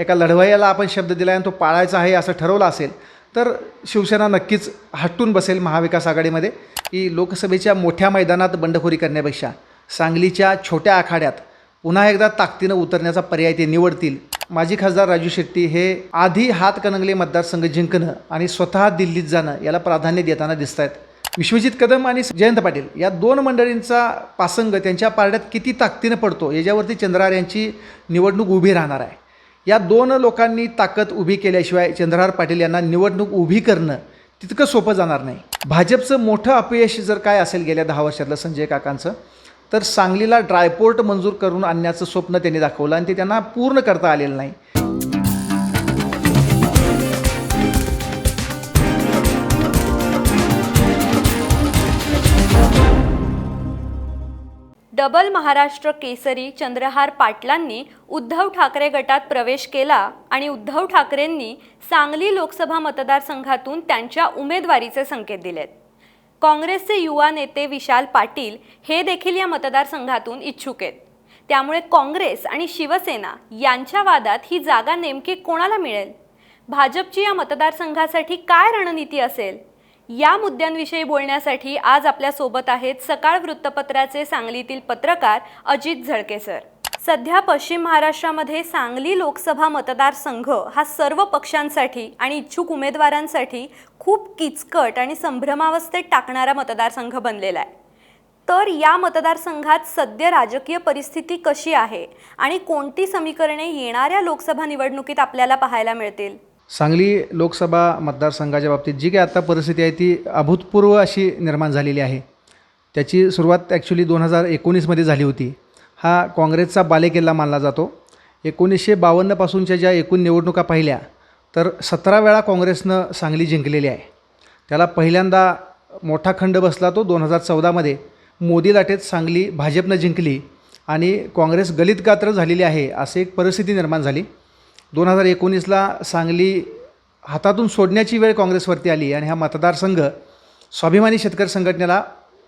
एका लढवय्याला आपण शब्द दिला आणि तो पाळायचा आहे असं ठरवलं असेल तर शिवसेना नक्कीच हटून बसेल महाविकास आघाडीमध्ये. की लोकसभेच्या मोठ्या मैदानात बंडखोरी करण्यापेक्षा सांगलीच्या छोट्या आखाड्यात पुन्हा एकदा ताकदीनं उतरण्याचा पर्याय ते निवडतील. माजी खासदार राजू शेट्टी हे आधी हातकणंगले मतदारसंघ जिंकणं आणि स्वतः दिल्लीत जाणं याला प्राधान्य देताना दिसत आहेत विश्वजित कदम आणि जयंत पाटील या दोन मंडळींचा पासंग त्यांच्या पारड्यात किती ताकदीनं पडतो याच्यावरती चंद्रार यांची निवडणूक उभी राहणार आहे. या दोन लोकांनी ताकद उभी केल्याशिवाय चंद्रहार पाटील यांना निवडणूक उभी करणं तितकं सोपं जाणार नाही. भाजपचं मोठं अपयश जर काय असेल गेल्या दहा वर्षातलं संजय काकांचं तर सांगलीला ड्रायपोर्ट मंजूर करून आणण्याचं स्वप्न त्यांनी दाखवलं आणि ते त्यांना पूर्ण करता आलेलं नाही. डबल महाराष्ट्र केसरी चंद्रहार पाटलांनी उद्धव ठाकरे गटात प्रवेश केला आणि उद्धव ठाकरेंनी सांगली लोकसभा मतदारसंघातून त्यांच्या उमेदवारीचे संकेत दिलेत. काँग्रेसचे युवा नेते विशाल पाटील हे देखील या मतदारसंघातून इच्छुक आहेत. त्यामुळे काँग्रेस आणि शिवसेना यांच्या वादात ही जागा नेमकी कोणाला मिळेल? भाजपची या मतदारसंघासाठी काय रणनीती असेल? या मुद्द्यांविषयी बोलण्यासाठी आज आपल्यासोबत आहेत सकाळ वृत्तपत्राचे सांगलीतील पत्रकार अजित झळके सर. सध्या पश्चिम महाराष्ट्रामध्ये सांगली लोकसभा मतदारसंघ हा सर्व पक्षांसाठी आणि इच्छुक उमेदवारांसाठी खूप किचकट आणि संभ्रमावस्थेत टाकणारा मतदारसंघ बनलेला आहे. तर या मतदारसंघात सद्य राजकीय परिस्थिती कशी आहे आणि कोणती समीकरणे येणाऱ्या लोकसभा निवडणुकीत आपल्याला पाहायला मिळतील? सांगली लोकसभा मतदारसंघाच्या बाबतीत जी काही आत्ता परिस्थिती आहे ती अभूतपूर्व अशी निर्माण झालेली आहे. त्याची सुरुवात ॲक्च्युली दोन हजार एकोणीसमध्ये झाली होती. हा काँग्रेसचा बालेकिल्ला मानला जातो. एकोणीसशे बावन्नपासूनच्या ज्या एकूण निवडणुका पाहिल्या तर सतरा वेळा काँग्रेसनं सांगली जिंकलेली आहे. त्याला पहिल्यांदा मोठा खंड बसला तो दोन हजार चौदामध्ये. मोदी लाटेत सांगली भाजपनं जिंकली आणि काँग्रेस गलित गात्र झालेली आहे अशी एक परिस्थिती निर्माण झाली. दोन हजार एकोणीसला सांगली हातातून सोडण्याची वेळ काँग्रेसवरती आली आणि हा मतदारसंघ स्वाभिमानी शेतकरी संघटनेला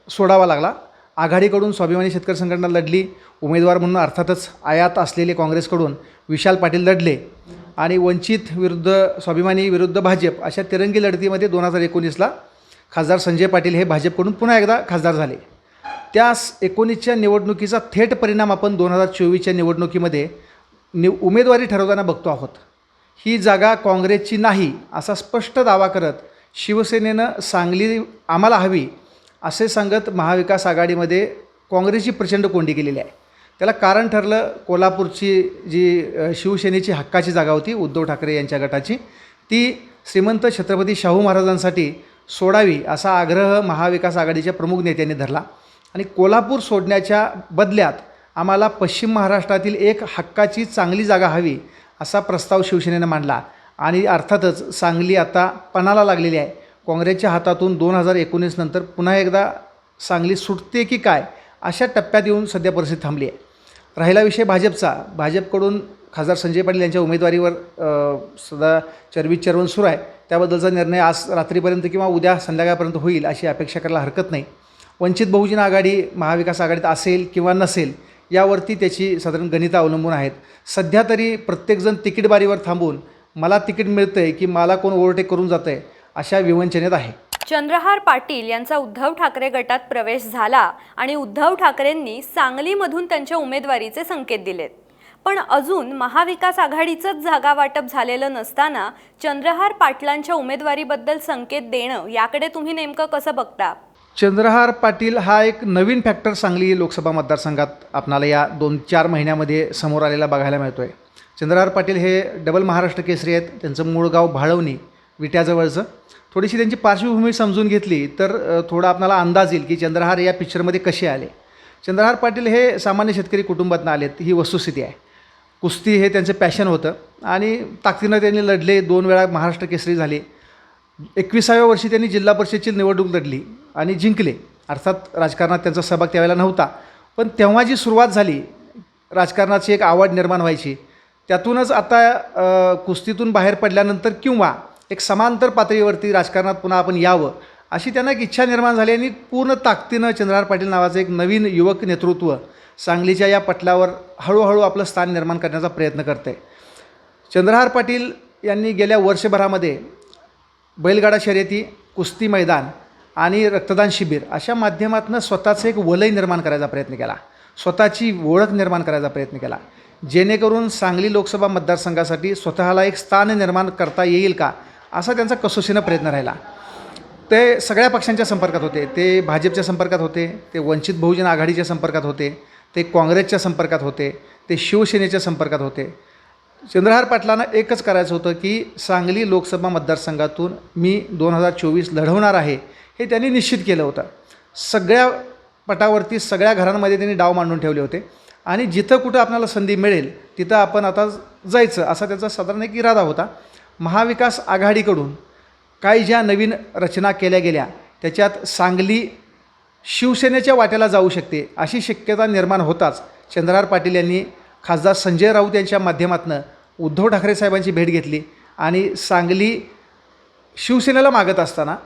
सोडावा लागला. आघाडीकडून स्वाभिमानी शेतकरी संघटना लढली. उमेदवार म्हणून अर्थातच आयात असलेले काँग्रेसकडून विशाल पाटील लढले. आणि वंचित विरुद्ध स्वाभिमानी विरुद्ध भाजप अशा तिरंगी लढतीमध्ये दोन हजार एकोणीसला खासदार संजय पाटील हे भाजपकडून पुन्हा एकदा खासदार झाले. त्या एकोणीसच्या निवडणुकीचा थेट परिणाम आपण दोन हजार चोवीसच्या निवडणुकीमध्ये नि उमेदवारी ठरवताना बघतो आहोत. ही जागा काँग्रेसची नाही असा स्पष्ट दावा करत शिवसेनेनं सांगली आम्हाला हवी असे सांगत महाविकास आघाडीमध्ये काँग्रेसची प्रचंड कोंडी केलेली आहे. त्याला कारण ठरलं कोल्हापूरची जी शिवसेनेची हक्काची जागा होती उद्धव ठाकरे यांच्या गटाची ती श्रीमंत छत्रपती शाहू महाराजांसाठी सोडावी असा आग्रह महाविकास आघाडीच्या प्रमुख नेत्यांनी धरला. आणि कोल्हापूर सोडण्याच्या बदल्यात आम्हाला पश्चिम महाराष्ट्रातील एक हक्काची चांगली जागा हवी असा प्रस्ताव शिवसेनेनं मांडला. आणि अर्थातच सांगली आता पणाला लागलेली आहे. काँग्रेसच्या हातातून दोन हजार एकोणीस नंतर पुन्हा एकदा सांगली सुटते की काय अशा टप्प्यात येऊन सध्या परिस्थिती थांबली आहे. राहिला विषय भाजपचा. भाजपकडून खासदार संजय पाटील यांच्या उमेदवारीवर सदा चर्वित चरवण सुरू आहे. त्याबद्दलचा निर्णय आज रात्रीपर्यंत किंवा उद्या संध्याकाळपर्यंत होईल अशी अपेक्षा करायला हरकत नाही. वंचित बहुजन आघाडी महाविकास आघाडीत असेल किंवा नसेल यावरती त्याची साधारण गणितं अवलंबून आहेत. सध्या तरी प्रत्येकजण तिकीट बारीवर थांबून मला तिकीट मिळतं आहे की मला कोण ओव्हरटेक करून जातं आहे अशा विवंचनेत आहे. चंद्रहार पाटील यांचा उद्धव ठाकरे गटात प्रवेश झाला आणि उद्धव ठाकरेंनी सांगलीमधून त्यांच्या उमेदवारीचे संकेत दिलेत. पण अजून महाविकास आघाडीचंच जागा वाटप झालेलं नसताना चंद्रहार पाटलांच्या उमेदवारीबद्दल संकेत देणं याकडे तुम्ही नेमकं कसं बघता? चंद्रहार पाटील हा एक नवीन फॅक्टर सांगली लोकसभा मतदारसंघात आपणाला या दोन चार महिन्यामध्ये समोर आलेला बघायला मिळतो आहे चंद्रहार पाटील हे डबल महाराष्ट्र केसरी आहेत. त्यांचं मूळ गाव भाळवणी विट्याजवळचं. थोडीशी त्यांची पार्श्वभूमी समजून घेतली तर थोडा आपणाला अंदाज येईल की चंद्रहार या पिक्चरमध्ये कसे आले. चंद्रहार पाटील हे सामान्य शेतकरी कुटुंबातनं आलेत. ही वस्तुस्थिती आहे. कुस्ती हे त्यांचं पॅशन होतं. आणि ताकदीनं त्यांनी लढले. दोन वेळा महाराष्ट्र केसरी झाले. एकविसाव्या वर्षी त्यांनी जिल्हा परिषदेची निवडणूक लढली. आणि जिंकले. अर्थात राजकारणात त्यांचा सहभाग त्यावेळेला नव्हता. पण तेव्हा जी सुरुवात झाली राजकारणाची एक आवड निर्माण व्हायची त्यातूनच आता कुस्तीतून बाहेर पडल्यानंतर किंवा एक समांतर पातळीवरती राजकारणात पुन्हा आपण यावं अशी त्यांना एक इच्छा निर्माण झाली आणि पूर्ण ताकदीनं चंद्रहार पाटील नावाचं एक नवीन युवक नेतृत्व सांगलीच्या या पटलावर हळूहळू आपलं स्थान निर्माण करण्याचा प्रयत्न करते चंद्रहार पाटील यांनी गेल्या वर्षभरामध्ये बैलगाडा शर्यती कुस्ती मैदान आणि रक्तदान शिबिर अशा माध्यमातून स्वतःचं एक वलय निर्माण करायचा प्रयत्न केला. स्वतःची ओळख निर्माण करायचा प्रयत्न केला. जेणेकरून सांगली लोकसभा मतदारसंघासाठी स्वतःला एक स्थान निर्माण करता येईल का असा त्यांचा कसोशीनं प्रयत्न राहिला. ते सगळ्या पक्षांच्या संपर्कात होते. ते भाजपच्या संपर्कात होते ते वंचित बहुजन आघाडीच्या संपर्कात होते ते काँग्रेसच्या संपर्कात होते ते शिवसेनेच्या संपर्कात होते. चंद्रहार पाटलांना एकच करायचं होतं की सांगली लोकसभा मतदारसंघातून मी दोन हजार चोवीस लढवणार आहे हे त्यांनी निश्चित केलं होतं. सगळ्या पटावरती सगळ्या घरांमध्ये त्यांनी डाव मांडून ठेवले होते. आणि जिथं कुठं आपल्याला संधी मिळेल तिथं आपण आता जायचं असा त्याचा साधारण एक इरादा होता. महाविकास आघाडीकडून काही ज्या नवीन रचना केल्या गेल्या त्याच्यात सांगली शिवसेनेच्या वाट्याला जाऊ शकते अशी शक्यता निर्माण होताच. चंद्रार पाटील यांनी खासदार संजय राऊत यांच्या माध्यमातून उद्धव ठाकरे साहेबांची भेट घेतली. आणि सांगली शिवसेनेला मागत असताना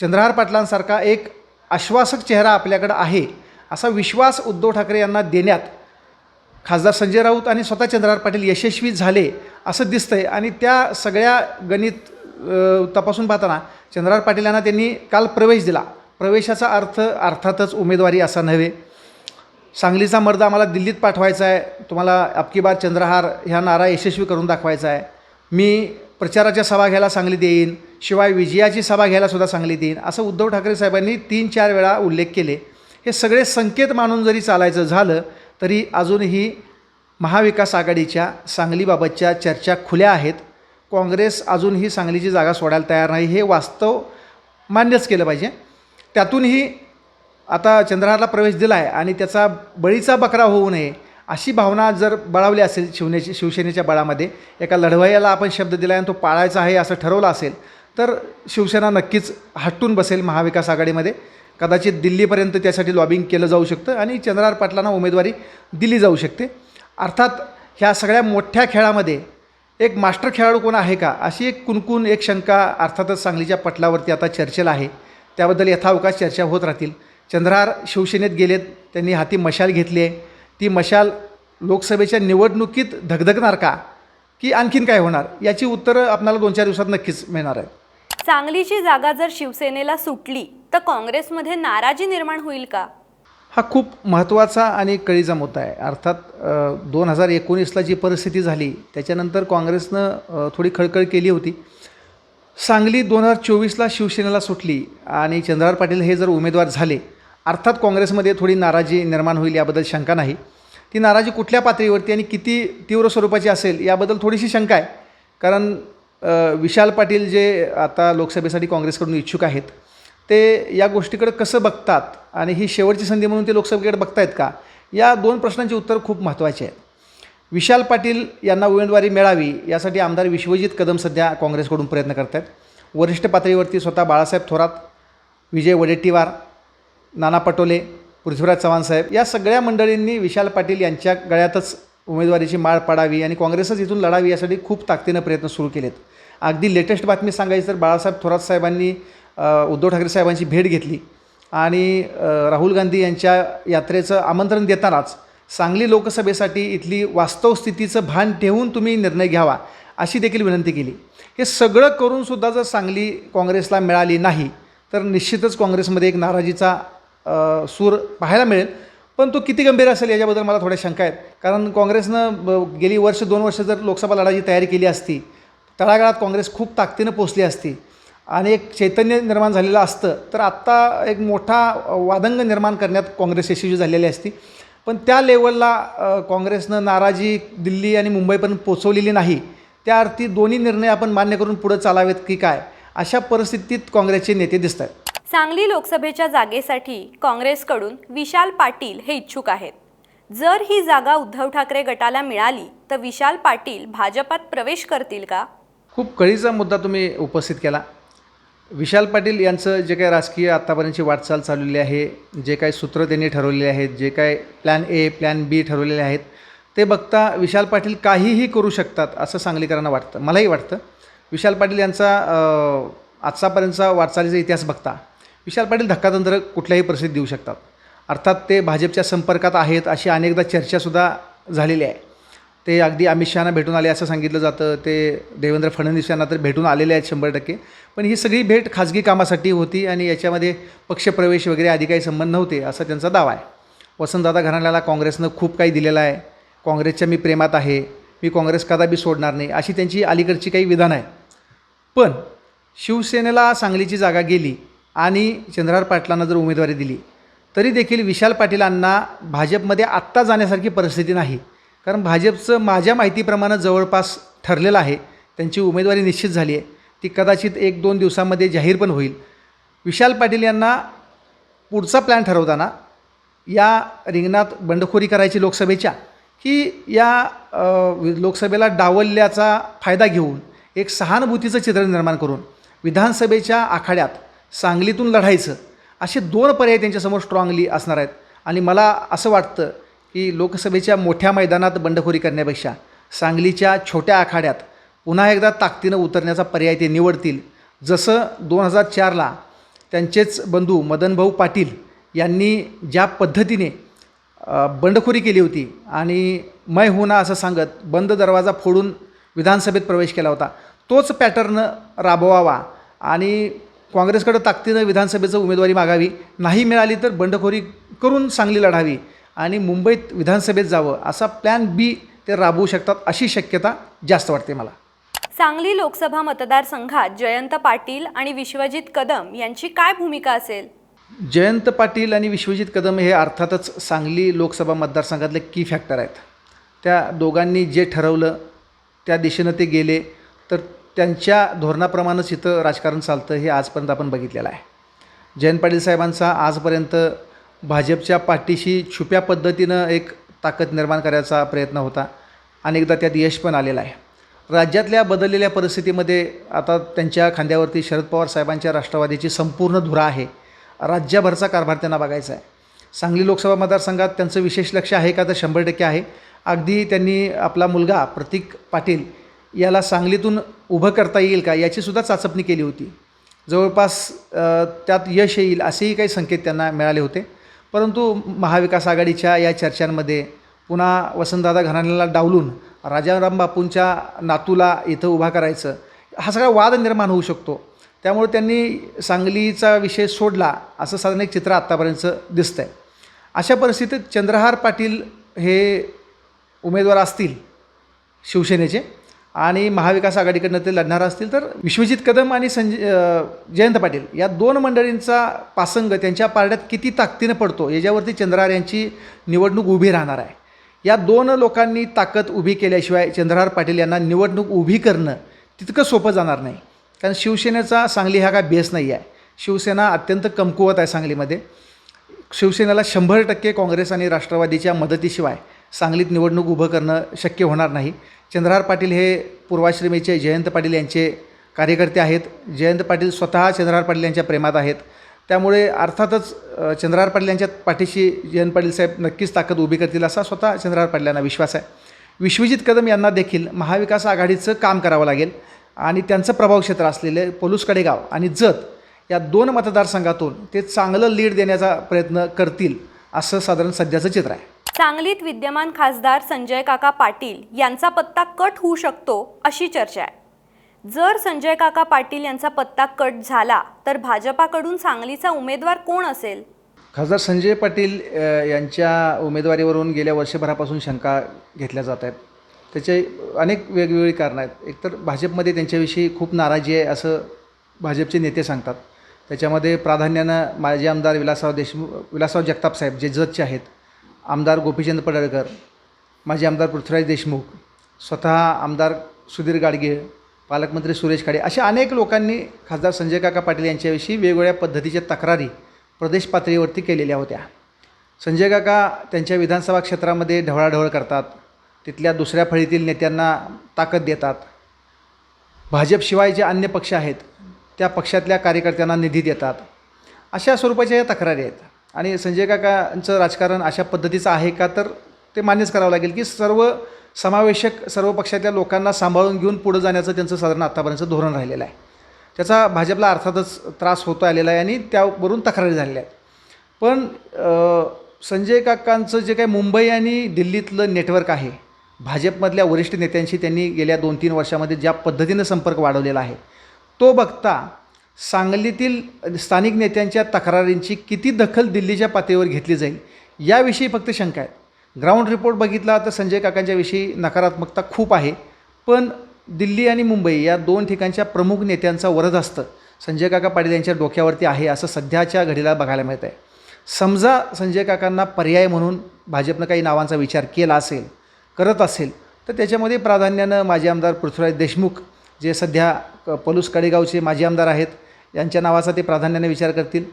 चंद्रहार पाटलांसारखा एक आश्वासक चेहरा आपल्याकडं आहे असा विश्वास उद्धव ठाकरे यांना देण्यात खासदार संजय राऊत आणि स्वतः चंद्रहार पाटील यशस्वी झाले असं दिसतंय. आणि त्या सगळ्या गणित तपासून पाहताना चंद्रहार पाटील यांना त्यांनी काल प्रवेश दिला. प्रवेशाचा अर्थ अर्थातच उमेदवारी असा नव्हे. सांगलीचा मर्द आम्हाला दिल्लीत पाठवायचा आहे तुम्हाला अबकी बार चंद्रहार ह्या नारा यशस्वी करून दाखवायचा आहे. मी प्रचाराच्या सभा घ्यायला सांगलीत येईन शिवाय विजयाची सभा घ्यायलासुद्धा सांगली सांगलीत येईन असं उद्धव ठाकरे साहेबांनी तीन चार वेळा उल्लेख केले. हे सगळे संकेत मानून जरी चालायचं झालं तरी अजूनही महाविकास आघाडीच्या सांगलीबाबतच्या चर्चा खुल्या आहेत. काँग्रेस अजूनही सांगलीची जागा सोडायला तयार नाही हे वास्तव मान्यच केलं पाहिजे. त्यातूनही आता चंद्रहारला प्रवेश दिला आहे आणि त्याचा बळीचा बकरा होऊ नये अशी भावना जर बळावली असेल शिवनेची शिवसेनेच्या बळामध्ये एका लढवय्याला आपण शब्द दिला आणि तो पाळायचा आहे असं ठरवलं असेल तर शिवसेना नक्कीच हटून बसेल महाविकास आघाडीमध्ये. कदाचित दिल्लीपर्यंत त्यासाठी लॉबिंग केलं जाऊ शकतं आणि चंद्रहार पाटलांना उमेदवारी दिली जाऊ शकते. अर्थात ह्या सगळ्या मोठ्या खेळामध्ये एक मास्टर खेळाडू कोण आहे का? अशी एक कुणकुण एक शंका अर्थातच सांगलीच्या पटलावरती आता चर्चेला आहे. त्याबद्दल यथावकाश चर्चा होत राहतील. चंद्रहार शिवसेनेत गेलेत त्यांनी हाती मशाल घेतली आहे. ती मशाल लोकसभेच्या निवडणुकीत धगधगणार का? की आणखीन काय होणार? याची उत्तरं आपल्याला दोन चार दिवसात नक्कीच मिळणार आहेत. सांगलीची जागा जर शिवसेनेला सुटली तर काँग्रेसमध्ये नाराजी निर्माण होईल का? हा खूप महत्त्वाचा आणि कळीचा मुद्दा आहे. अर्थात दोन हजार एकोणीसला जी परिस्थिती झाली त्याच्यानंतर काँग्रेसनं थोडी खळखळ केली होती. सांगली दोन हजार चोवीसला शिवसेनेला सुटली आणि चंद्रहार पाटील हे जर उमेदवार झाले अर्थात काँग्रेसमध्ये थोडी नाराजी निर्माण होईल याबद्दल शंका नाही. ती नाराजी कुठल्या पातळीवरती आणि किती तीव्र स्वरूपाची असेल याबद्दल थोडीशी शंका आहे. कारण विशाल पाटील जे आता लोकसभेसाठी काँग्रेसकडून इच्छुक आहेत ते या गोष्टीकडे कसं बघतात आणि ही शेवटची संधी म्हणून ते लोकसभेकडे बघतायत का? या दोन प्रश्नांची उत्तर खूप महत्त्वाची आहेत. विशाल पाटील यांना उमेदवारी मिळावी यासाठी आमदार विश्वजित कदम सध्या काँग्रेसकडून प्रयत्न करत आहेत वरिष्ठ पातळीवरती स्वतः बाळासाहेब थोरात विजय वडेट्टीवार नाना पटोले पृथ्वीराज चव्हाण साहेब या सगळ्या मंडळींनी विशाल पाटील यांच्या गळ्यातच उमेदवारीची माळ पाडावी आणि काँग्रेसच इथून लढावी यासाठी खूप ताकदीनं प्रयत्न सुरू केलेत. अगदी लेटेस्ट बातमी सांगायची तर बाळासाहेब थोरात साहेबांनी उद्धव ठाकरे साहेबांची भेट घेतली आणि राहुल गांधी यांच्या यात्रेचं आमंत्रण देतानाच सांगली लोकसभेसाठी इथली वास्तव स्थितीचं भान ठेवून तुम्ही निर्णय घ्यावा अशी देखील विनंती केली. हे सगळं करूनसुद्धा जर सांगली काँग्रेसला मिळाली नाही तर निश्चितच काँग्रेसमध्ये एक नाराजीचा सूर पाहायला मिळेल. पण तो किती गंभीर असेल याच्याबद्दल मला थोड्या शंका आहेत. कारण काँग्रेसनं ब- गेली वर्ष दोन वर्ष जर लोकसभा लढायची तयारी केली असती तळागाळात काँग्रेस खूप ताकदीनं पोचली असती आणि एक चैतन्य निर्माण झालेलं असतं तर आत्ता एक मोठा वादंग निर्माण करण्यात काँग्रेस यशस्वी झालेली असती. पण त्या लेवलला काँग्रेसनं नाराजी दिल्ली आणि मुंबईपर्यंत पोचवलेली नाही. त्या अर्थी दोन्ही निर्णय आपण मान्य करून पुढं चालावेत की काय अशा परिस्थितीत काँग्रेसचे नेते दिसत आहेत सांगली लोकसभेच्या जागेसाठी काँग्रेसकडून विशाल पाटील हे इच्छुक आहेत. जर ही जागा उद्धव ठाकरे गटाला मिळाली तर विशाल पाटील भाजपात प्रवेश करतील का? खूप कळीचा मुद्दा तुम्ही उपस्थित केला. विशाल पाटील यांचं जे काही राजकीय आत्तापर्यंतची वाटचाल चाललेली आहे जे काही सूत्र त्यांनी ठरवलेले आहेत जे काय प्लॅन ए प्लॅन बी ठरवलेले आहेत ते बघता विशाल पाटील काहीही करू शकतात असं सांगलीकरांना वाटतं मलाही वाटतं. विशाल पाटील यांचा आजचापर्यंतचा वाटचालीचा इतिहास बघता. विशाल पाटील धक्कातंत्र कुठल्याही परिस्थितीत देऊ शकतात. अर्थात ते भाजपच्या संपर्कात आहेत अशी अनेकदा चर्चासुद्धा झालेली आहे. ते अगदी अमित शहाना भेटून आले असं सांगितलं जातं. ते देवेंद्र फडणवीस यांना तर भेटून आलेले आहेत शंभर टक्के. पण ही सगळी भेट खाजगी कामासाठी होती आणि याच्यामध्ये पक्षप्रवेश वगैरे आधी काही संबंध नव्हते असा त्यांचा दावा आहे. वसंतदादा घराण्याला काँग्रेसनं खूप काही दिलेलं आहे. काँग्रेसच्या मी प्रेमात आहे. मी काँग्रेस कदापि सोडणार नाही अशी त्यांची अलीकडची काही विधानं आहे पण शिवसेनेला सांगलीची जागा गेली आणि चंद्रहार पाटलांना जर उमेदवारी दिली तरी देखील विशाल पाटीलांना भाजपमध्ये आत्ता जाण्यासारखी परिस्थिती नाही. कारण भाजपचं माझ्या माहितीप्रमाणे जवळपास ठरलेलं आहे त्यांची उमेदवारी निश्चित झाली आहे. ती कदाचित एक दोन दिवसामध्ये जाहीर पण होईल. विशाल पाटील यांना पुढचा प्लॅन ठरवताना या रिंगणात बंडखोरी करायची लोकसभेच्या की या वि- लोकसभेला डावलल्याचा फायदा घेऊन एक सहानुभूतीचं चित्र निर्माण करून विधानसभेच्या आखाड्यात सांगलीतून लढायचं असे दोन पर्याय त्यांच्यासमोर स्ट्रॉंगली असणार आहेत. आणि मला असं वाटतं की लोकसभेच्या मोठ्या मैदानात बंडखोरी करण्यापेक्षा सांगलीच्या छोट्या आखाड्यात पुन्हा एकदा ताकदीनं उतरण्याचा पर्याय ते निवडतील. जसं दोन हजार चारला त्यांचेच बंधू मदनभाऊ पाटील यांनी ज्या पद्धतीने बंडखोरी केली होती आणि मय होना असं सांगत बंद दरवाजा फोडून विधानसभेत प्रवेश केला होता तोच पॅटर्न राबवावा आणि काँग्रेसकडं ताकदीनं विधानसभेचं उमेदवारी मागावी नाही मिळाली तर बंडखोरी करून सांगली लढावी आणि मुंबईत विधानसभेत जावं असा प्लॅन बी ते राबवू शकतात अशी शक्यता जास्त वाटते मला. सांगली लोकसभा मतदारसंघात जयंत पाटील आणि विश्वजित कदम यांची काय भूमिका असेल? जयंत पाटील आणि विश्वजित कदम हे अर्थातच सांगली लोकसभा मतदारसंघातले की फॅक्टर आहेत. त्या दोघांनी जे ठरवलं त्या दिशेनं ते गेले तर त्यांच्या धोरणाप्रमाणेच इथं राजकारण चालतं हे आजपर्यंत आपण बघितलेलं आहे. जयंत पाटील साहेबांचा आजपर्यंत भाजपच्या पाठीशी छुप्या पद्धतीनं एक ताकद निर्माण करायचा प्रयत्न होता. अनेकदा त्यात यश पण आलेलं आहे. राज्यातल्या बदललेल्या परिस्थितीमध्ये आता त्यांच्या खांद्यावरती शरद पवार साहेबांच्या राष्ट्रवादीची संपूर्ण धुरा आहे. राज्यभरचा कारभार त्यांना बघायचा आहे. सांगली लोकसभा मतदारसंघात त्यांचं विशेष लक्ष आहे का? तर शंभर टक्के आहे. अगदी त्यांनी आपला मुलगा प्रतीक पाटील याला सांगलीतून उभं करता येईल का? याचीसुद्धा चाचपणी केली होती. जवळपास त्यात यश येईल असेही काही संकेत त्यांना मिळाले होते. परंतु महाविकास आघाडीच्या या चर्चांमध्ये पुन्हा वसंतदादा घराण्याला डावलून राजाराम बापूंच्या नातूला इथं उभा करायचं हा सगळा वाद निर्माण होऊ शकतो. त्यामुळे त्यांनी सांगलीचा विषय सोडला असं साधारण एक चित्र आत्तापर्यंतचं दिसतं आहे अशा परिस्थितीत चंद्रहार पाटील हे उमेदवार असतील शिवसेनेचे? आणि महाविकास आघाडीकडनं ते लढणार असतील तर विश्वजित कदम आणि संजय जयंत पाटील या दोन मंडळींचा पासंग त्यांच्या पारड्यात किती ताकदीनं पडतो याच्यावरती चंद्रहार यांची निवडणूक उभी राहणार आहे. या दोन लोकांनी ताकद उभी केल्याशिवाय चंद्रहार पाटील यांना निवडणूक उभी करणं तितकं सोपं जाणार नाही. कारण शिवसेनेचा सांगली हा काय बेस नाही आहे. शिवसेना अत्यंत कमकुवत आहे सांगलीमध्ये. शिवसेनेला शंभर टक्के काँग्रेस आणि राष्ट्रवादीच्या मदतीशिवाय सांगलीत निवडणूक उभं करणं शक्य होणार नाही. चंद्रहार पाटील हे पूर्वाश्रमीचे जयंत पाटील यांचे कार्यकर्ते आहेत. जयंत पाटील स्वतः चंद्रहार पाटील यांच्या प्रेमात आहेत. त्यामुळे अर्थातच चंद्रहार पाटील यांच्या पाठीशी जयंत पाटील साहेब नक्कीच ताकद उभी करतील असा स्वतः चंद्रहार पाटील यांना विश्वास आहे. विश्वजित कदम यांना देखील महाविकास आघाडीचं काम करावं लागेल आणि त्यांचं प्रभाव क्षेत्र असलेले पोलूस कडेगाव आणि जत या दोन मतदारसंघातून ते चांगलं लीड देण्याचा प्रयत्न करतील असं साधारण सध्याचं चित्र आहे. सांगलीत विद्यमान खासदार संजय काका पाटील यांचा पत्ता कट होऊ शकतो अशी चर्चा आहे. जर संजय काका पाटील यांचा पत्ता कट झाला तर भाजपाकडून सांगलीचा उमेदवार कोण असेल? खासदार संजय पाटील यांच्या उमेदवारीवरून गेल्या वर्षभरापासून शंका घेतल्या जात आहेत. त्याचे अनेक वेगवेगळी कारणं आहेत. एकतर भाजपमध्ये त्यांच्याविषयी खूप नाराजी आहे असं भाजपचे नेते सांगतात. त्याच्यामध्ये प्राधान्यानं माजी आमदार विलासराव देशमुख विलासराव जगताप साहेब जे जजचे आहेत आमदार गोपीचंद पडळकर माजी आमदार पृथ्वीराज देशमुख स्वतः आमदार सुधीर गाडगे पालकमंत्री सुरेश खाडे अशा अनेक लोकांनी खासदार संजय काका पाटील यांच्याविषयी वेगवेगळ्या पद्धतीच्या तक्रारी प्रदेश पातळीवरती केलेल्या होत्या. संजय काका त्यांच्या विधानसभा क्षेत्रामध्ये ढवळाढवळ करतात. तिथल्या दुसऱ्या फळीतील नेत्यांना ताकद देतात. भाजपशिवाय जे अन्य पक्ष आहेत त्या पक्षातल्या कार्यकर्त्यांना निधी देतात. अशा स्वरूपाच्या या तक्रारी आहेत. आणि संजय काकांचं राजकारण अशा पद्धतीचं आहे का तर ते मान्यच करावं लागेल की सर्व समावेशक सर्व पक्षातल्या लोकांना सांभाळून घेऊन पुढं जाण्याचं त्यांचं साधारण आत्तापर्यंतचं धोरण राहिलेलं आहे. त्याचा भाजपला अर्थातच त्रास होतो आलेला आहे आणि त्यावरून तक्रारी झालेल्या आहेत. पण संजय काकांचं जे काही मुंबई आणि दिल्लीतलं नेटवर्क आहे भाजपमधल्या वरिष्ठ नेत्यांशी त्यांनी गेल्या दोन तीन वर्षामध्ये ज्या पद्धतीनं संपर्क वाढवलेला आहे तो बघता सांगलीतील स्थानिक नेत्यांच्या तक्रारींची किती दखल दिल्लीच्या पातळीवर घेतली जाईल याविषयी फक्त शंका आहे. ग्राउंड रिपोर्ट बघितला तर संजय काकांच्याविषयी नकारात्मकता खूप आहे पण दिल्ली आणि मुंबई या दोन ठिकाणच्या प्रमुख नेत्यांचा वरद असतं. संजय काका पाटील यांच्या डोक्यावरती आहे असं सध्याच्या घडीला बघायला मिळत आहे. समजा संजय काकांना पर्याय म्हणून भाजपनं काही नावांचा विचार केला असेल करत असेल तर त्याच्यामध्ये प्राधान्यानं माजी आमदार पृथ्वीराज देशमुख जे सध्या पलूस कडेगावचे माजी आमदार आहेत यांच्या नावाचा ते प्राधान्याने विचार करतील.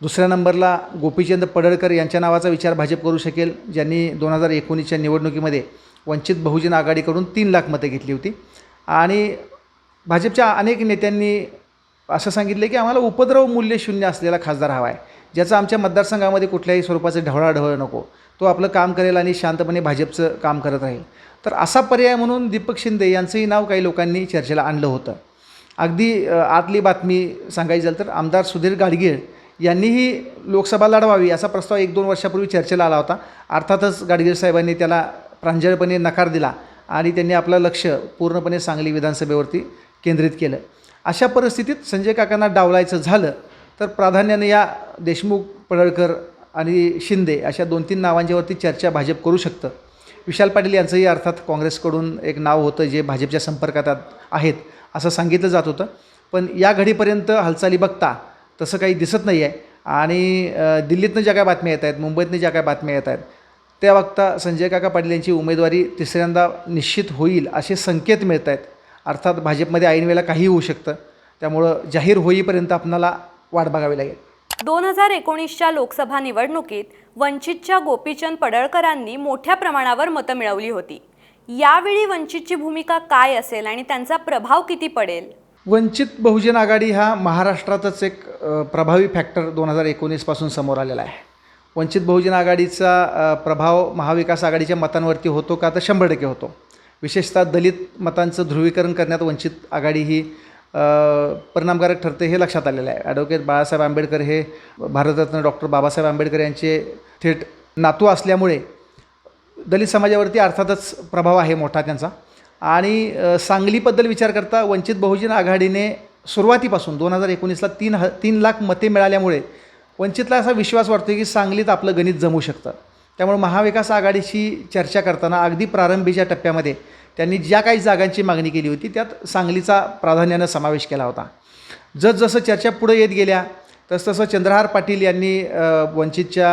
दुसऱ्या नंबरला गोपीचंद पडळकर यांच्या नावाचा विचार भाजप करू शकेल ज्यांनी दोन हजार एकोणीसच्या निवडणुकीमध्ये वंचित बहुजन आघाडीकडून तीन लाख मतं घेतली होती. आणि भाजपच्या अनेक नेत्यांनी असं सांगितलं की आम्हाला उपद्रव मूल्य शून्य असलेला खासदार हवा आहे. ज्याचा आमच्या मतदारसंघामध्ये कुठल्याही स्वरूपाचं ढवळाढवळ नको. तो आपलं काम करेल आणि शांतपणे भाजपचं काम करत राहील. तर असा पर्याय म्हणून दीपक शिंदे यांचंही नाव काही लोकांनी चर्चेला आणलं होतं. अगदी आतली बातमी सांगायची झाली तर आमदार सुधीर गाडगीळ यांनीही लोकसभा लढवावी असा प्रस्ताव एक दोन वर्षापूर्वी चर्चेला आला होता. अर्थातच गाडगीळ साहेबांनी त्याला प्रांजळपणे नकार दिला आणि त्यांनी आपलं लक्ष पूर्णपणे सांगली विधानसभेवरती केंद्रित केलं. अशा परिस्थितीत संजय काकांना डावलायचं झालं तर प्राधान्याने या देशमुख पडळकर आणि शिंदे अशा दोन तीन नावांच्यावरती चर्चा भाजप करू शकतं. विशाल पाटील यांचंही अर्थात काँग्रेसकडून एक नाव होतं जे भाजपच्या संपर्कात आहेत असं सांगितलं जात होतं. पण या घडीपर्यंत हालचाली बघता तसं काही दिसत नाही आहे. आणि दिल्लीतनं ज्या काय बातम्या येत आहेत मुंबईतनं ज्या काय बातम्या येत आहेत त्या बघता संजय काका पाटील यांची उमेदवारी तिसऱ्यांदा निश्चित होईल असे संकेत मिळत आहेत. अर्थात भाजपमध्ये ऐनवेळेला काहीही होऊ शकतं. त्यामुळं जाहीर होईपर्यंत आपणाला वाट बघावी लागेल. दोन हजार एकोणीसच्या लोकसभा निवडणुकीत वंचितच्या गोपीचंद पडळकरांनी मोठ्या प्रमाणावर मतं मिळवली होती. यावेळी वंचितची भूमिका काय असेल आणि त्यांचा प्रभाव किती पडेल? वंचित बहुजन आघाडी हा महाराष्ट्रातच एक प्रभावी फॅक्टर दोन हजार एकोणीसपासून समोर आलेला आहे. वंचित बहुजन आघाडीचा प्रभाव महाविकास आघाडीच्या मतांवरती होतो का? तर शंभर टक्के होतो. विशेषतः दलित मतांचं ध्रुवीकरण करण्यात वंचित आघाडी ही परिणामकारक ठरते हे लक्षात आलेलं आहे. ॲडव्होकेट बाळासाहेब आंबेडकर हे भारतरत्न डॉक्टर बाबासाहेब आंबेडकर यांचे थेट नातू असल्यामुळे दलित समाजावरती अर्थातच प्रभाव आहे मोठा त्यांचा. आणि सांगलीबद्दल विचार करता वंचित बहुजन आघाडीने सुरुवातीपासून दोन हजार एकोणीसला तीन ह तीन लाख मते मिळाल्यामुळे वंचितला असा विश्वास वाटतो की सांगलीत आपलं गणित जमू शकतं. त्यामुळे महाविकास आघाडीशी चर्चा करताना अगदी प्रारंभीच्या टप्प्यामध्ये त्यांनी ज्या काही जागांची मागणी केली होती त्यात सांगलीचा प्राधान्यानं समावेश केला होता. जसजसं चर्चा पुढे येत गेल्या तसतसं चंद्रहार पाटील यांनी वंचितच्या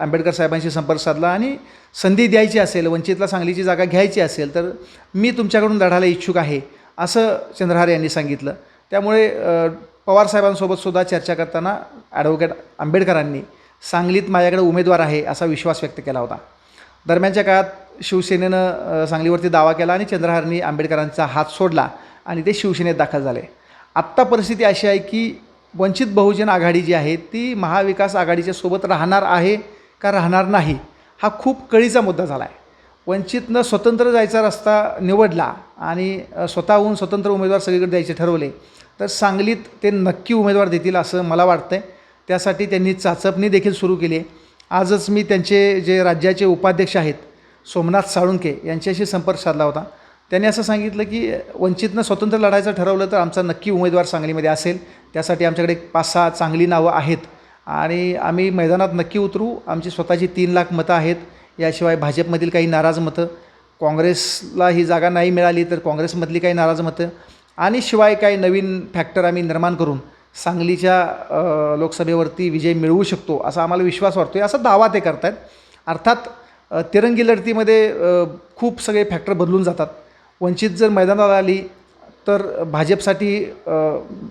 आंबेडकर साहेबांशी संपर्क साधला आणि संधी द्यायची असेल वंचितला सांगलीची जागा घ्यायची असेल तर मी तुमच्याकडून लढायला इच्छुक आहे असं चंद्रहार यांनी सांगितलं. त्यामुळे पवार पवारसाहेबांसोबत सुद्धा चर्चा करताना ॲडव्होकेट आंबेडकरांनी सांगलीत माझ्याकडे उमेदवार आहे असा विश्वास व्यक्त केला होता. दरम्यानच्या काळात शिवसेनेनं सांगलीवरती दावा केला आणि चंद्रहारनी आंबेडकरांचा हात सोडला आणि ते शिवसेनेत दाखल झाले. आत्ता परिस्थिती अशी आहे की वंचित बहुजन आघाडी जी आहे ती महाविकास आघाडीच्या सोबत राहणार आहे का राहणार नाही हा खूप कळीचा मुद्दा झाला आहे वंचितनं स्वतंत्र जायचा रस्ता निवडला आणि स्वतःहून स्वतंत्र उमेदवार सगळीकडे द्यायचे ठरवले तर सांगलीत ते नक्की उमेदवार देतील असं मला वाटतं आहे त्यासाठी त्यांनी चाचपणी देखील सुरू केली आहे. आजच मी त्यांचे जे राज्याचे उपाध्यक्ष आहेत सोमनाथ साळुंके यांच्याशी संपर्क साधला होता. त्यांनी असं सांगितलं की वंचितनं स्वतंत्र लढायचं ठरवलं तर आमचा नक्की उमेदवार सांगलीमध्ये असेल. त्यासाठी आमच्याकडे पाच सहा चांगली नावं आहेत. आणि आम्ही मैदानात नक्की उतरू. आमची स्वतःची तीन लाख मतं आहेत. याशिवाय भाजपमधील काही नाराज मतं काँग्रेसला ही जागा नाही मिळाली तर काँग्रेसमधली काही नाराज मतं आणि शिवाय काही नवीन फॅक्टर आम्ही निर्माण करून सांगलीच्या लोकसभेवरती विजय मिळवू शकतो असा आम्हाला विश्वास वाटतो आहे असा दावा ते करत आहेत अर्थात तिरंगी लढतीमध्ये खूप सगळे फॅक्टर बदलून जातात. वंचित जर मैदानात आली तर भाजपसाठी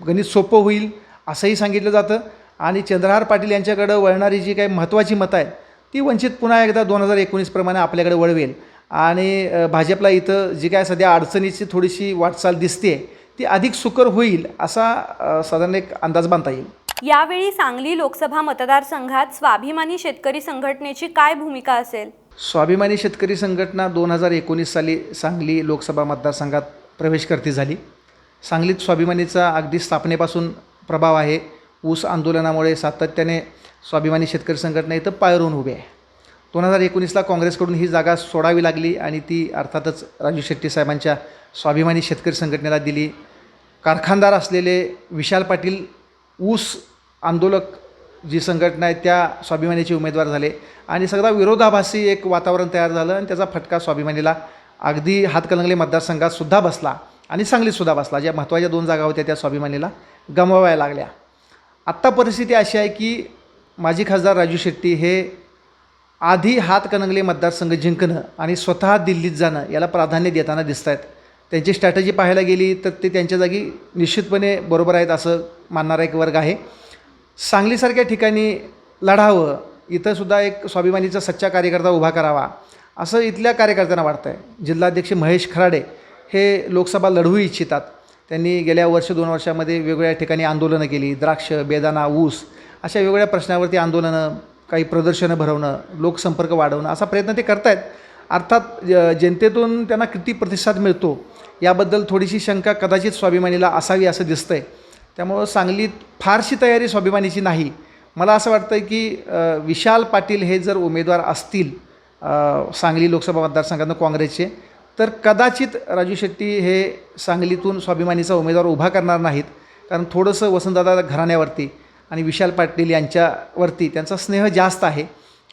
गणित सोपं होईल असंही सांगितलं जातं. आणि चंद्रहार पाटील यांच्याकडं वळणारी जी काही महत्त्वाची मतं आहेत ती वंचित पुन्हा एकदा दोन हजार एकोणीसप्रमाणे आपल्याकडे वळवेल. आणि भाजपला इथं जी काय सध्या अडचणीची थोडीशी वाटचाल दिसते ती अधिक सुकर होईल असा साधारण एक अंदाज बांधता येईल. यावेळी सांगली लोकसभा मतदारसंघात स्वाभिमानी शेतकरी संघटनेची काय भूमिका असेल? स्वाभिमानी शेतकरी संघटना दोन हजार एकोणीस साली सांगली लोकसभा मतदारसंघात प्रवेश करती झाली. सांगलीत स्वाभिमानीचा अगदी स्थापनेपासून प्रभाव आहे. ऊस आंदोलनामुळे सातत्याने स्वाभिमानी शेतकरी संघटना इथं पायरून उभी आहे. दोन हजार एकोणीसला काँग्रेसकडून ही जागा सोडावी लागली आणि ती अर्थातच राजू शेट्टी साहेबांच्या स्वाभिमानी शेतकरी संघटनेला दिली. कारखानदार असलेले विशाल पाटील ऊस आंदोलक जी संघटना आहे त्या स्वाभिमानीचे उमेदवार झाले. आणि सगळा विरोधाभासी एक वातावरण तयार झालं आणि त्याचा फटका स्वाभिमानीला. अगदी हातकलंगले मतदारसंघात सुद्धा बसला आणि सांगलीतसुद्धा बसला. ज्या महत्त्वाच्या दोन जागा होत्या त्या स्वाभिमानीला गमवाव्या लागल्या. आत्ता परिस्थिती अशी आहे की माजी खासदार राजू शेट्टी हे आधी हातकणंगले मतदारसंघ जिंकणं आणि स्वतः दिल्लीत जाणं याला प्राधान्य देताना दिसत आहेत त्यांची स्ट्रॅटजी पाहायला गेली तर ते त्यांच्या जागी निश्चितपणे बरोबर आहेत असं मानणारा एक वर्ग आहे. सांगलीसारख्या ठिकाणी लढावं इथंसुद्धा एक स्वाभिमानीचा सच्चा कार्यकर्ता उभा करावा असं इथल्या कार्यकर्त्यांना वाटतं आहे जिल्हाध्यक्ष महेश खराडे हे लोकसभा लढवू इच्छितात. त्यांनी गेल्या वर्ष दोन वर्षामध्ये वेगवेगळ्या ठिकाणी आंदोलनं केली द्राक्ष बेदाना ऊस अशा वेगवेगळ्या प्रश्नावरती आंदोलनं काही प्रदर्शनं भरवणं लोकसंपर्क वाढवणं असा प्रयत्न ते करतायत. अर्थात ज- जनतेतून त्यांना किती प्रतिसाद मिळतो याबद्दल थोडीशी शंका कदाचित स्वाभिमानीला असावी असं दिसतं आहे त्यामुळं सांगलीत फारशी तयारी स्वाभिमानीची नाही. मला असं वाटतं की विशाल पाटील हे जर उमेदवार असतील सांगली लोकसभा मतदारसंघातनं काँग्रेसचे तर कदाचित राजू शेट्टी हे सांगलीतून स्वाभिमानीचा उमेदवार उभा करणार नाहीत. कारण थोडंसं वसंतदादा घराण्यावरती आणि विशाल पाटील यांच्यावरती त्यांचा स्नेह जास्त आहे.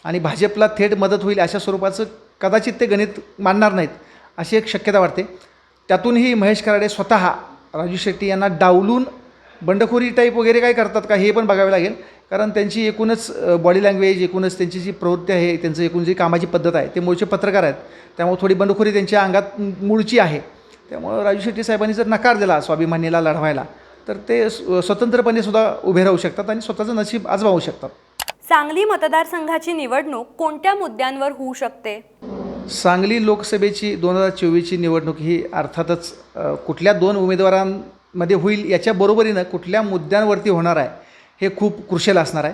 आणि भाजपला थेट मदत होईल अशा स्वरूपाचं कदाचित ते गणित मानणार नाहीत अशी एक शक्यता वाटते. त्यातूनही महेश कराडे स्वतः राजू शेट्टी यांना डावलून बंडखोरी टाईप वगैरे काय करतात का हे पण बघावे लागेल. कारण त्यांची एकूणच बॉडी लँग्वेज एकूणच त्यांची जी प्रवृत्ती आहे त्यांचं एकूण जी कामाची पद्धत आहे ते मूळचे पत्रकार आहेत. त्यामुळे थोडी बंडखोरी त्यांच्या अंगात मूळची आहे. त्यामुळं राजू शेट्टी साहेबांनी जर नकार दिला स्वाभिमानीला लढवायला तर ते स्व- स्वतंत्रपणे सुद्धा उभे राहू शकतात आणि स्वतःचं नशीब आजमावू शकतात. सांगली मतदारसंघाची निवडणूक कोणत्या मुद्द्यांवर होऊ शकते? सांगली लोकसभेची दोन हजार चोवीसची निवडणूक ही अर्थातच कुठल्या दोन उमेदवारांमध्ये होईल याच्या बरोबरीनं कुठल्या मुद्द्यांवरती होणार आहे हे खूप क्रुशल असणार आहे.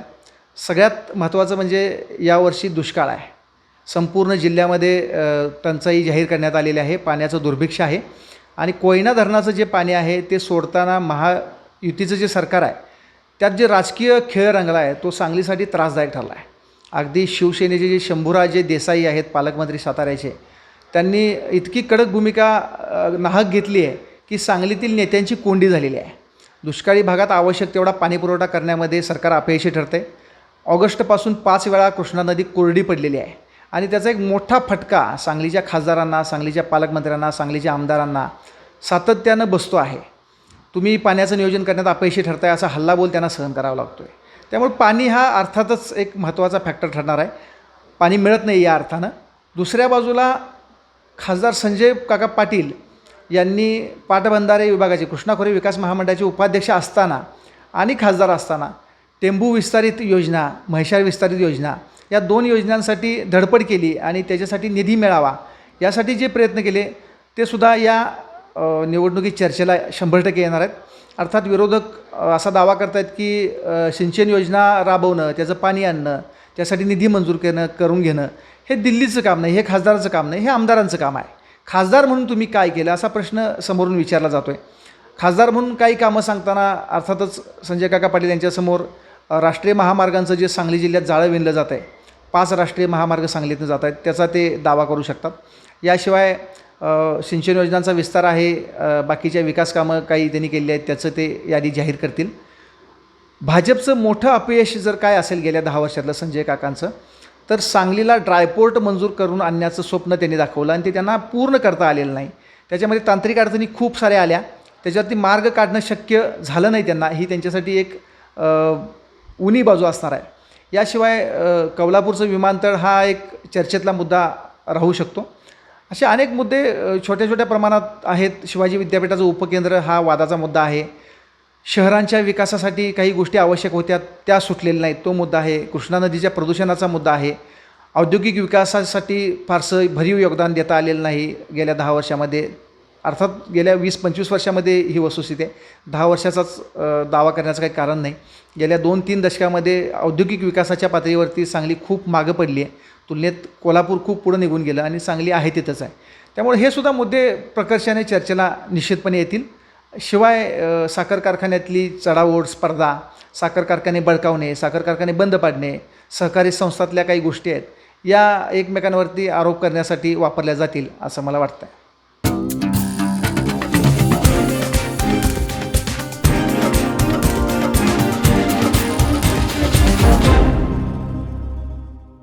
सगळ्यात महत्त्वाचं म्हणजे यावर्षी दुष्काळ आहे. संपूर्ण जिल्ह्यामध्ये टंचाई जाहीर करण्यात आलेली आहे पाण्याचं दुर्भिक्ष आहे. आणि कोयना धरणाचं जे पाणी आहे ते सोडताना महायुतीचं जे सरकार आहे त्यात जे राजकीय खेळ रंगला आहे तो सांगलीसाठी त्रासदायक ठरला आहे. अगदी शिवसेनेचे जे शंभूराजे देसाई आहेत पालकमंत्री साताऱ्याचे त्यांनी इतकी कडक भूमिका नाहक घेतली आहे की सांगलीतील नेत्यांची कोंडी झालेली आहे. दुष्काळी भागात आवश्यक तेवढा पाणीपुरवठा करण्यामध्ये सरकार अपयशी ठरते. ऑगस्टपासून पाच वेळा कृष्णा नदी कोरडी पडलेली आहे. आणि त्याचा एक मोठा फटका सांगलीच्या खासदारांना सांगलीच्या पालकमंत्र्यांना सांगलीच्या आमदारांना सातत्यानं बसतो आहे. तुम्ही पाण्याचं नियोजन करण्यात अपयशी ठरताय असा हल्लाबोल त्यांना सहन करावा लागतो आहे त्यामुळे पाणी हा अर्थातच एक महत्त्वाचा फॅक्टर ठरणार आहे. पाणी मिळत नाही या अर्थानं. दुसऱ्या बाजूला खासदार संजय काका पाटील यांनी पाटबंधारे विभागाचे कृष्णाखोरी विकास महामंडळाचे उपाध्यक्ष असताना आणि खासदार असताना टेंबू विस्तारित योजना म्हैशाळ विस्तारित योजना या दोन योजनांसाठी धडपड केली आणि त्याच्यासाठी निधी मिळावा यासाठी जे प्रयत्न केले ते सुद्धा या निवडणुकीत चर्चेला शंभर टक्के येणार आहेत. अर्थात विरोधक असा दावा करतायत की सिंचन योजना राबवणं त्याचं पाणी आणणं त्यासाठी निधी मंजूर करणं करून घेणं हे दिल्लीचं काम नाही हे खासदाराचं काम नाही हे आमदारांचं काम आहे. खासदार म्हणून तुम्ही काय केलं असा प्रश्न समोरून विचारला जातो आहे खासदार म्हणून काही कामं सांगताना अर्थातच संजय काका पाटील यांच्यासमोर राष्ट्रीय महामार्गांचं जे सांगली जिल्ह्यात जाळं विणलं जातं आहे पाच राष्ट्रीय महामार्ग सांगलीतनं जात आहेत. त्याचा ते दावा करू शकतात. याशिवाय सिंचन योजनांचा विस्तार आहे. बाकीच्या विकास कामं काही त्यांनी केली आहेत त्याचं ते यादी जाहीर करतील. भाजपचं मोठं अपयश जर काय असेल गेल्या दहा वर्षातलं संजय काकांचं तर सांगलीला ड्रायपोर्ट मंजूर करून आणण्याचं स्वप्न त्यांनी दाखवलं आणि ते त्यांना पूर्ण करता आलेलं नाही. त्याच्यामध्ये तांत्रिक अडचणी खूप साऱ्या आल्या. त्याच्यावरती मार्ग काढणं शक्य झालं नाही त्यांना. ही त्यांच्यासाठी एक उनी बाजू असणार आहे. याशिवाय अ, कौलापूरचं विमानतळ हा एक चर्चेतला मुद्दा राहू शकतो. असे अनेक मुद्दे छोट्या छोट्या प्रमाणात आहेत. शिवाजी विद्यापीठाचं उपकेंद्र हा वादाचा मुद्दा आहे. शहरांच्या विकासासाठी काही गोष्टी आवश्यक होत्या त्या सुटलेल्या नाहीत. तो मुद्दा आहे. कृष्णा नदीच्या प्रदूषणाचा मुद्दा आहे. औद्योगिक विकासासाठी फारसं भरीव योगदान देता आलेलं नाही गेल्या दहा वर्षामध्ये. अर्थात गेल्या वीस पंचवीस वर्षामध्ये ही वस्तुस्थिती आहे. दहा वर्षाचाच दावा करण्याचं काही कारण नाही. गेल्या दोन तीन दशकामध्ये औद्योगिक विकासाच्या पातळीवरती सांगली खूप मागं पडली आहे. तुलनेत कोल्हापूर खूप पुढं निघून गेलं आणि सांगली आहे तिथंच आहे. त्यामुळे हे सुद्धा मुद्दे प्रकर्षाने चर्चेला निश्चितपणे येतील. शिवाय साखर कारखान्यातली चढाओढ स्पर्धा साखर कारखाने बळकावणे साखर कारखाने बंद पाडणे सहकारी संस्थातल्या काही गोष्टी आहेत या एकमेकांवरती आरोप करण्यासाठी वापरल्या जातील असं मला वाटतं